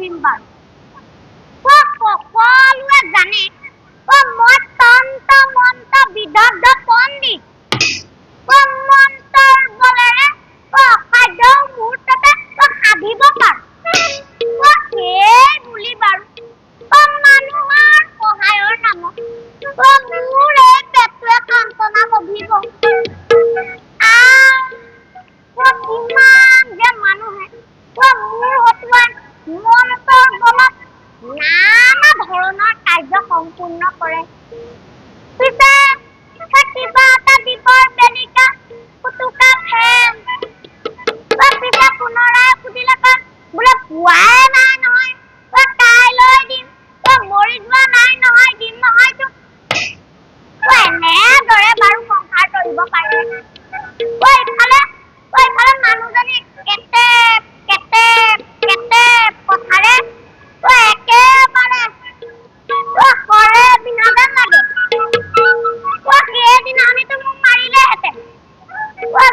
ভীমবান সকলোৱে জানে। কাৰ্য সম্পূৰ্ণ কৰে পিছে অ, কিবা এটা দিবৰ বেলিকা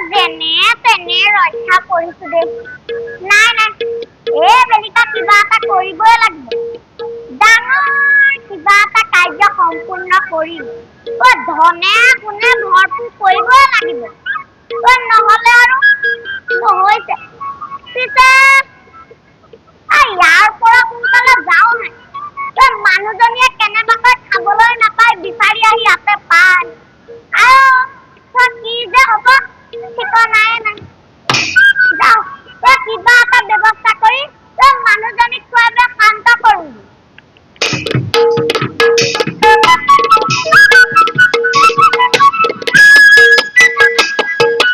দেনে তেনে ৰক্ষা কৰিছো দেই নাই নাই এই বেলিকা কিবা এটা কৰিবই লাগিব ডাঙৰ কিবা এটা কাৰ্য সম্পূৰ্ণ কৰিম অ ধনে কোনে ভৰপূৰ কৰিবই লাগিব অ নহলে আৰু নহৈছে পিছে ইয়াৰ পৰা সোনকালে যাওঁ নাই মানুহজনীয়ে কেনেবাকৈ খাবলৈ নাপায় বিচাৰি আহি ইয়াতে পায় আৰু কিবা এটা ব্যৱস্থা কৰি মানুহ জনীক খোৱাই শান্ত কৰো।